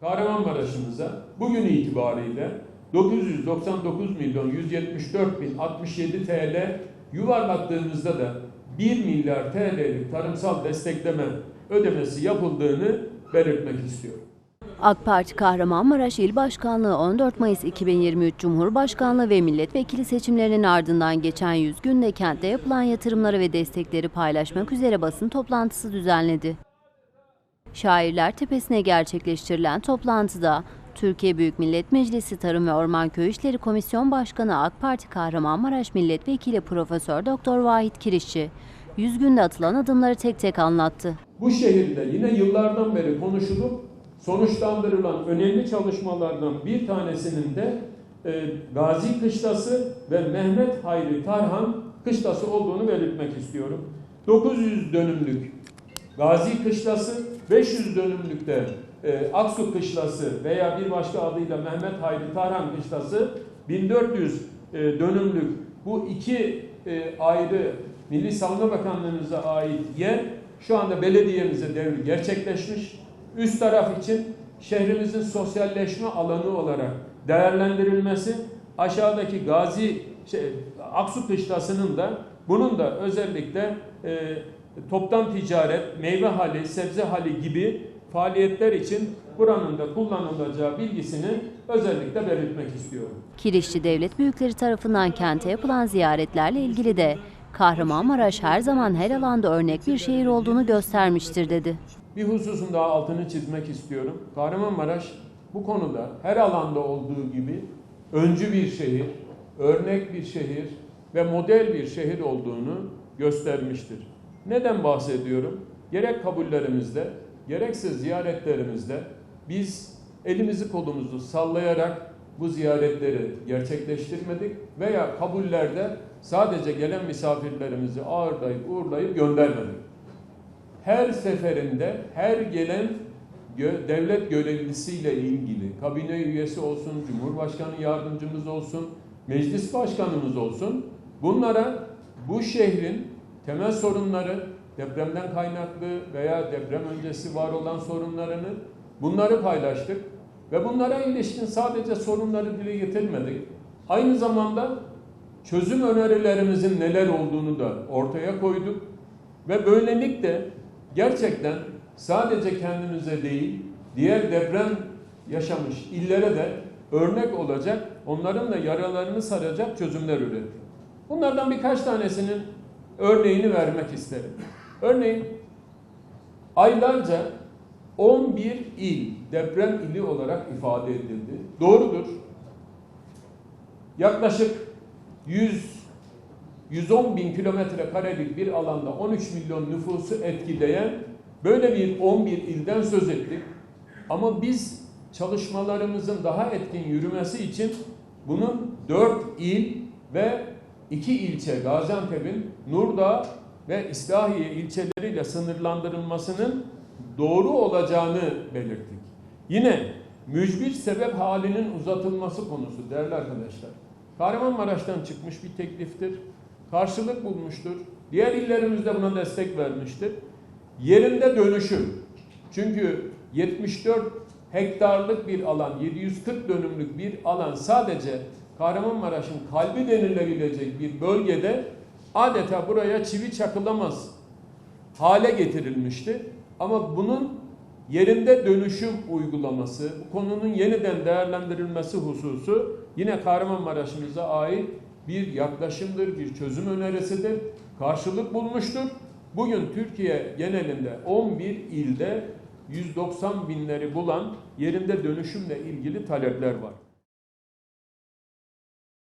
Kahramanmaraş'ımıza bugün itibariyle 999 milyon 174 bin 67 TL yuvarlattığımızda da 1 milyar TL'lik tarımsal destekleme ödemesi yapıldığını belirtmek istiyorum. AK Parti Kahramanmaraş İl Başkanlığı 14 Mayıs 2023 Cumhurbaşkanlığı ve milletvekili seçimlerinin ardından geçen 100 günde kentte yapılan yatırımları ve destekleri paylaşmak üzere basın toplantısı düzenledi. Şairler Tepesi'ne gerçekleştirilen toplantıda Türkiye Büyük Millet Meclisi Tarım ve Orman Köy İşleri Komisyon Başkanı AK Parti Kahramanmaraş Milletvekili Profesör Doktor Vahit Kirişçi 100 günde atılan adımları tek tek anlattı. Bu şehirde yine yıllardan beri konuşulup sonuçlandırılan önemli çalışmalardan bir tanesinin de e, Gazi Kışlası ve Mehmet Hayri Tarhan Kışlası olduğunu belirtmek istiyorum. 900 dönümlük Gazi Kışlası, 500 dönümlükte e, Aksu Kışlası veya bir başka adıyla Mehmet Hayri Tarhan Kışlası, 1400 e, dönümlük bu iki e, ayrı Milli Savunma Bakanlığımıza ait yer şu anda belediyemize devri gerçekleşmiş. Üst taraf için şehrimizin sosyalleşme alanı olarak değerlendirilmesi, aşağıdaki Gazi şey, Aksu Kışlası'nın da bunun da özellikle e, toptan ticaret, meyve hali, sebze hali gibi faaliyetler için buranın da kullanılacağı bilgisini özellikle belirtmek istiyorum. Kirişçi devlet büyükleri tarafından kente yapılan ziyaretlerle ilgili de Kahramanmaraş her zaman her alanda örnek bir şehir olduğunu göstermiştir dedi. Bir hususun daha altını çizmek istiyorum. Kahramanmaraş bu konuda her alanda olduğu gibi öncü bir şehir, örnek bir şehir ve model bir şehir olduğunu göstermiştir. Neden bahsediyorum? Gerek kabullerimizde, gerekse ziyaretlerimizde biz elimizi kolumuzu sallayarak bu ziyaretleri gerçekleştirmedik veya kabullerde sadece gelen misafirlerimizi ağırlayıp uğurlayıp göndermedik her seferinde her gelen devlet görevlisiyle ilgili kabine üyesi olsun, cumhurbaşkanı yardımcımız olsun, meclis başkanımız olsun bunlara bu şehrin temel sorunları, depremden kaynaklı veya deprem öncesi var olan sorunlarını bunları paylaştık ve bunlara ilişkin sadece sorunları dile getirmedik. Aynı zamanda çözüm önerilerimizin neler olduğunu da ortaya koyduk ve böylelikle gerçekten sadece kendimize değil, diğer deprem yaşamış illere de örnek olacak, onların da yaralarını saracak çözümler ürettik. Bunlardan birkaç tanesinin örneğini vermek isterim. Örneğin aylarca 11 il deprem ili olarak ifade edildi. Doğrudur. Yaklaşık 100 110 bin kilometre karelik bir alanda 13 milyon nüfusu etkileyen böyle bir 11 ilden söz ettik. Ama biz çalışmalarımızın daha etkin yürümesi için bunun 4 il ve 2 ilçe Gaziantep'in Nurdağ ve İslahiye ilçeleriyle sınırlandırılmasının doğru olacağını belirttik. Yine mücbir sebep halinin uzatılması konusu değerli arkadaşlar. Kahramanmaraş'tan çıkmış bir tekliftir karşılık bulmuştur. Diğer illerimizde buna destek vermiştir. Yerinde dönüşüm. Çünkü 74 hektarlık bir alan, 740 dönümlük bir alan sadece Kahramanmaraş'ın kalbi denilebilecek bir bölgede adeta buraya çivi çakılamaz hale getirilmişti. Ama bunun yerinde dönüşüm uygulaması, bu konunun yeniden değerlendirilmesi hususu yine Kahramanmaraş'ımıza ait bir yaklaşımdır, bir çözüm önerisidir. Karşılık bulmuştur. Bugün Türkiye genelinde 11 ilde 190 binleri bulan yerinde dönüşümle ilgili talepler var.